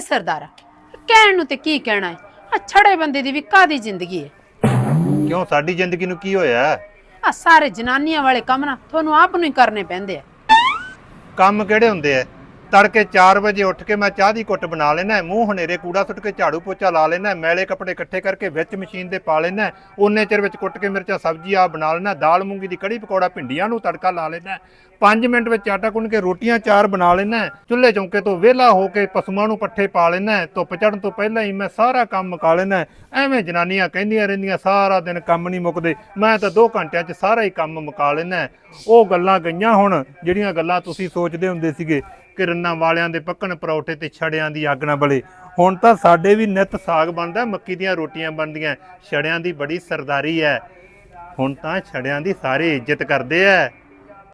ਸਰਦਾਰਾ? ਕਹਿਣ ਨੂੰ ਤੇ ਕੀ ਕਹਿਣਾ ਹੈ ਆ ਛੜੇ ਬੰਦੇ ਦੀ ਵੀ ਕਾਦੀ ਜ਼ਿੰਦਗੀ ਹੈ ਕਿਉਂ ਸਾਡੀ ਜ਼ਿੰਦਗੀ ਨੂੰ ਕੀ ਹੋਇਆ? ਆ ਸਾਰੇ ਜਨਾਨੀਆਂ ਵਾਲੇ ਕੰਮ ਨਾ ਤੁਹਾਨੂੰ ਆਪ ਨੂੰ ਹੀ ਕਰਨੇ ਪੈਂਦੇ ਆ। ਕੰਮ ਕਿਹੜੇ ਹੁੰਦੇ ਐ ਤੜਕੇ 4 ਵਜੇ ਉੱਠ ਕੇ ਮੈਂ ਚਾਹ ਦੀ ਕੁੱਟ ਬਣਾ ਲੈਣਾ ਮੂੰਹ ਹਨੇਰੇ, ਕੂੜਾ ਸੁੱਟ ਕੇ ਝਾੜੂ ਪੋਚਾ ਲਾ ਲੈਣਾ ਮੈਲੇ ਕੱਪੜੇ ਇਕੱਠੇ ਕਰਕੇ ਵਿੱਚ ਮਸ਼ੀਨ ਦੇ ਪਾ ਲੈਣਾ ਉਹਨੇ ਚਿਰ ਵਿੱਚ ਕੁੱਟ ਕੇ ਮਿਰਚਾਂ, ਸਬਜ਼ੀ ਆ ਬਣਾ ਲੈਣਾ ਦਾਲ, ਮੂੰਗੀ ਦੀ ਕੜੀ, ਪਕੌੜਾ ਭਿੰਡੀਆਂ ਨੂੰ ਤੜਕਾ ਲਾ ਲੈਣਾ 5 ਮਿੰਟ ਵਿੱਚ ਆਟਾ ਗੁੰਨ ਕੇ ਰੋਟੀਆਂ, ਚਾਰ ਬਣਾ ਲੈਣਾ ਚੁੱਲ੍ਹੇ ਚੌਂਕੇ ਤੋਂ ਵਿਹਲਾ ਹੋ ਕੇ ਪਸ਼ੂਆਂ ਨੂੰ ਪੱਠੇ ਪਾ ਲੈਣਾ ਧੁੱਪ ਚੜਨ ਤੋਂ ਪਹਿਲਾਂ ਹੀ ਮੈਂ ਸਾਰਾ ਕੰਮ ਮੁਕਾ ਲੈਣਾ ਐਵੇਂ ਜਨਾਨੀਆਂ ਕਹਿੰਦੀਆਂ ਰਹਿੰਦੀਆਂ, ਸਾਰਾ ਦਿਨ ਕੰਮ ਨਹੀਂ ਮੁੱਕਦੇ। ਮੈਂ ਤਾਂ 2 ਘੰਟਿਆਂ 'ਚ ਸਾਰਾ ਹੀ ਕੰਮ ਮੁਕਾ ਲੈਣਾ ਉਹ ਗੱਲਾਂ ਗਈਆਂ ਹੁਣ, ਜਿਹੜੀਆਂ ਗੱਲਾਂ ਤੁਸੀਂ ਸੋਚਦੇ ਹੁੰਦੇ ਸੀਗੇ। ਕਿਰਨਾਂ ਵਾਲਿਆਂ ਦੇ ਪੱਕਣ ਪਰੌਠੇ ਤੇ ਛੜਿਆਂ ਦੀ ਅੱਗ ਨਾ ਬਲੇ। ਹੁਣ ਤਾਂ ਸਾਡੇ ਵੀ ਨਿਤ ਸਾਗ ਬਣਦਾ, ਮੱਕੀ ਦੀਆਂ ਰੋਟੀਆਂ ਬਣਦੀਆਂ। ਛੜਿਆਂ ਦੀ ਬੜੀ ਸਰਦਾਰੀ ਹੈ। ਹੁਣ ਤਾਂ ਛੜਿਆਂ ਦੀ ਸਾਰੇ ਇੱਜ਼ਤ ਕਰਦੇ ਐ